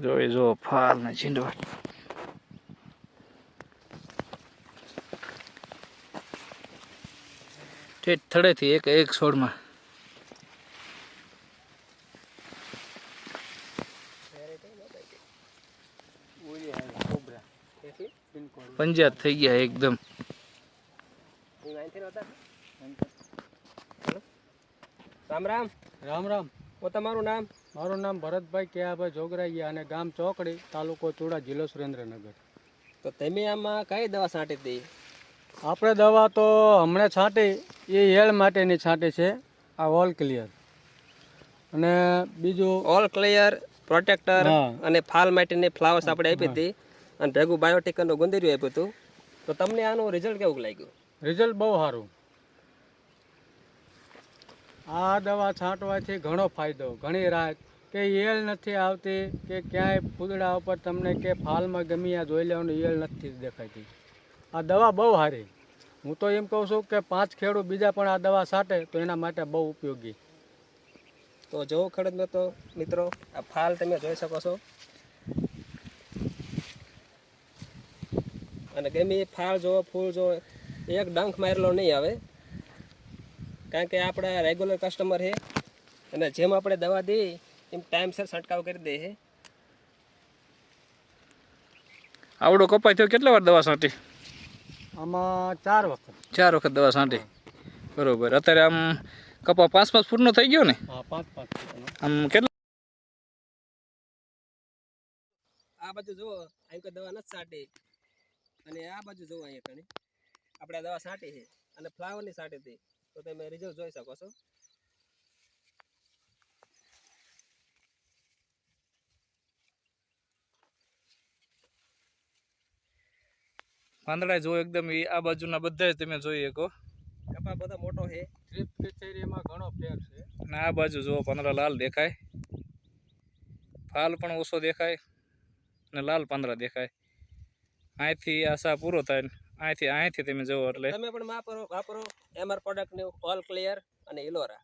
જોઈ જો ફાલ ને છીંડવા ઠેઠ થડેથી એક એક છોડમાં પંજાબ થઈ ગયા એકદમ રામ રામ રામ રામ ઓ તમારું નામ મારું નામ ભરતભાઈ કેયાભાઈ જોગરાઈયા અને ગામ ચોકડી તાલુકો ચુડા જિલ્લો સુરેન્દ્રનગર. તો તમે આમાં કઈ દવા છાંટી હતી? આપણે દવા તો હમણાં છાંટી એ હેળ માટેની છાંટી છે આ ઓલ ક્લિયર. અને બીજું ઓલ ક્લિયર પ્રોટેક્ટર અને ફાલ માટેની ફ્લાવર્સ આપણે આપી હતી. અને ભેગું બાયોટિકનું ગુંદર્યું આપ્યું હતું. તો તમને આનું રિઝલ્ટ કેવું લાગ્યું? રિઝલ્ટ બહુ સારું. આ દવા છાંટવાથી ઘણો ફાયદો ઘણી રાહત. કે ઈયળ નથી આવતી, કે ક્યાંય ફૂદડા ઉપર તમને કે ફાલમાં ગમી આ જોઈ લેવાનું ઈયળ નથી દેખાતી. આ દવા બહુ સારી. હું તો એમ કહું છું કે પાંચ ખેડૂત બીજા પણ આ દવા છાંટે તો એના માટે બહુ ઉપયોગી. તો જો ખેડૂત મિત્રો મિત્રો, આ ફાલ તમે જોઈ શકો છો. અને ગમે ફાલ જો ફૂલ જો એક ડંખ મારેલો નહીં આવે. કારણ કે આપણા રેગ્યુલર કસ્ટમર છે. અને જેમ આપણે દવા દઈએ એમ ટાઈમસર છંટકાવ કરી દે છે આવડો કપાઈ થયો કેટલા વાર દવા છાંટી? આમાં ચાર વખત. ચાર વખત દવા છાંટી. બરોબર. અત્યારે આમ કપા પાંચ પાંચ ફૂટનો થઈ ગયો ને? પાંચ પાંચ આમ કેટલા આ બાજુ જુઓ અહીં કોઈ દવા નથી છાંટી. અને આ બાજુ જુઓ અહીંયા કણી. આપણે દવા છાંટી છે. અને ફ્લાવરની છાંટી હતી. તો તમે રિઝલ્ટ જોઈ શકો છો. પાંદડા જો એકદમ એ આ બાજુના બધા તમે જોઈ શકો. કપા બધા મોટો છે. કચેરીમાં ઘણો ફેર છે. અને આ બાજુ જો પાંદડા લાલ દેખાય. ફાલ પણ ઓછો દેખાય અને લાલ પાંદડા દેખાય. અહીંથી આશા પૂરો થાય ને અહીંથી અહીંથી તમે જુઓ એટલે. તમે પણ વાપરો વાપરો. એમઆર પ્રોડક્ટનું ઓલ ક્લિયર અને ઇલોરા